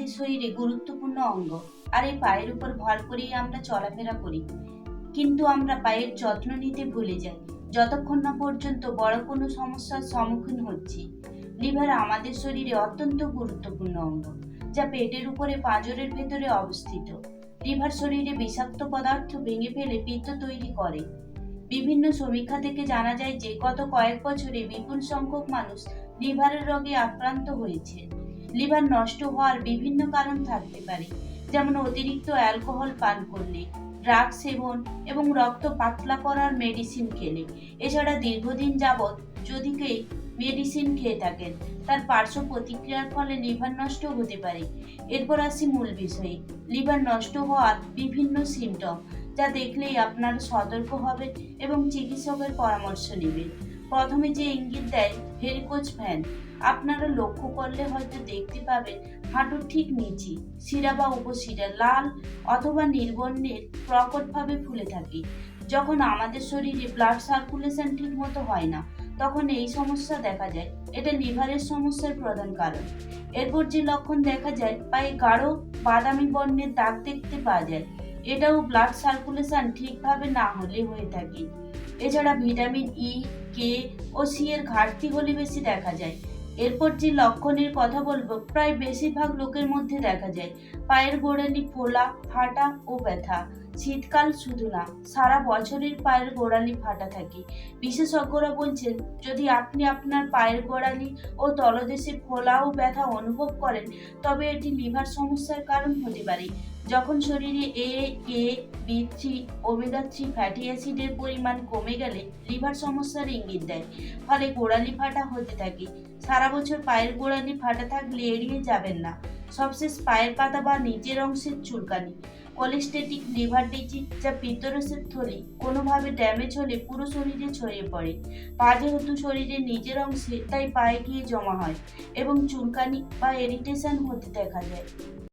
আমাদের শরীরে গুরুত্বপূর্ণ অঙ্গ, আর এই পায়ের উপর ভর করেই আমরা চলাফেরা করি। কিন্তু আমরা পায়ের যত্ন নিতে ভুলে যাই। যতক্ষণ না পর্যন্ত বড় কোনো সমস্যার সম্মুখীন হচ্ছি, লিভার আমাদের শরীরে অত্যন্ত গুরুত্বপূর্ণ অঙ্গ, যা পেটের উপরে পাঁজরের ভেতরে অবস্থিত। লিভার শরীরে বিষাক্ত পদার্থ ভেঙে ফেলে পিত্ত তৈরি করে। বিভিন্ন সমীক্ষা থেকে জানা যায় যে গত কয়েক বছরে বিপুল সংখ্যক মানুষ লিভারের রোগে আক্রান্ত হয়েছে। লিভার নষ্ট হওয়ার বিভিন্ন কারণ থাকতে পারে, যেমন অতিরিক্ত অ্যালকোহল পান করলে ড্রাগ সেবন এবং রক্ত পাতলা করার মেডিসিন খেলে। এছাড়া দীর্ঘদিন যাবৎ যদি কেউ মেডিসিন খেয়ে থাকেন, তার পার্শ্ব প্রতিক্রিয়ার ফলে লিভার নষ্ট হতে পারে। এরপর আসি মূল বিষয়ে, লিভার নষ্ট হওয়ার বিভিন্ন সিমটম যা দেখলেই আপনার সতর্ক হবেন এবং চিকিৎসকের পরামর্শ নেবেন। প্রথমে যে ইঙ্গিত দেয় ভেরিকোজ ফ্যান আপনারা লক্ষ্য করলে হয়তো দেখতে পাবেন হাঁটুর ঠিক নিচে, শিরা বা উপশিরা লাল অথবা নির্বর্ণের প্রকটভাবে ফুলে থাকে। যখন আমাদের শরীরে ব্লাড সার্কুলেশন ঠিক মতো হয় না, তখন এই সমস্যা দেখা যায়। এটা লিভারের সমস্যার প্রধান কারণ। এরপর যে লক্ষণ দেখা যায় পায়ে গাঢ় বাদামি বর্ণের দাগ দেখতে পাওয়া যায়। এটাও ব্লাড সার্কুলেশন ঠিকভাবে না হলে হয়ে থাকে। এছাড়া ভিটামিন ই কে ও সি এর ঘাটতি হলে বেশি দেখা যায়। এরপর যে লক্ষণের কথা বলব, প্রায় বেশিরভাগ লোকের মধ্যে দেখা যায়। পায়ের গোড়ালি ফোলা, ফাটা ও ব্যথা। শীতকাল শুধু না, সারা বছরের পায়ের গোড়ালি ফাটা থাকে। বিশেষজ্ঞরা বলছেন, যদি আপনি আপনার পায়ের গোড়ালি ও তলদেশে ফোলা ও ব্যথা অনুভব করেন, তবে এটি লিভার সমস্যার কারণ হতে পারে। যখন শরীরে A K B three, omega three fatty অ্যাসিডের পরিমাণ কমে গেলে লিভার সমস্যার ইঙ্গিত দেয়, ফলে গোড়ালি ফাটা হতে থাকে। সারা বছর পায়ের গোড়ালি ফাটা থাকলে এড়িয়ে যাবেন না। সবশেষ পায়ের পাতা বা নিচের অংশের চুলকানি। কোলেস্টেটিক লিভার ডিজিজ যা পিত্তরসের থলি, কোনোভাবে ড্যামেজ হলে পুরো শরীরে ছড়িয়ে পড়ে। পা যেহেতু শরীরের নিজের অংশে, তাই পায়ে গিয়ে জমা হয় এবং চুলকানি বা এরিটেশন হতে দেখা যায়।